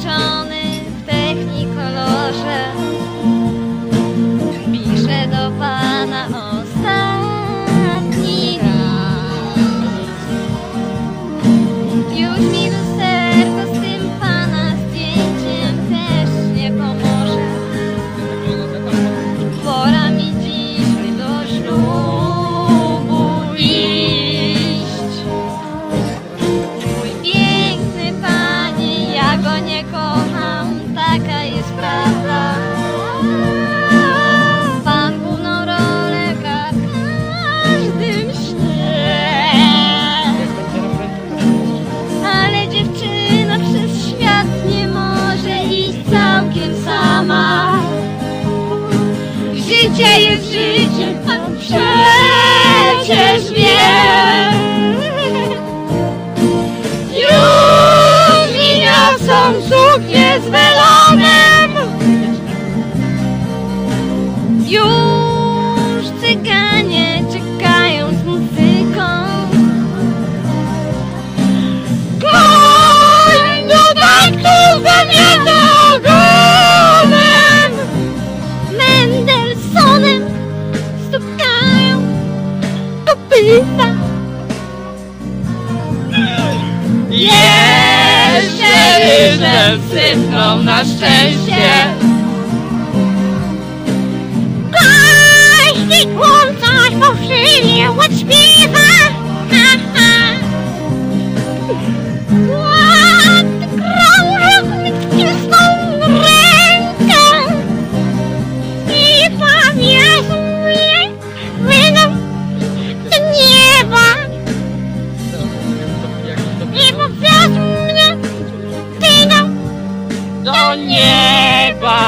唱 jest życie, pan przecież wie. Już i są suknie z. sypną na szczęście. do nieba.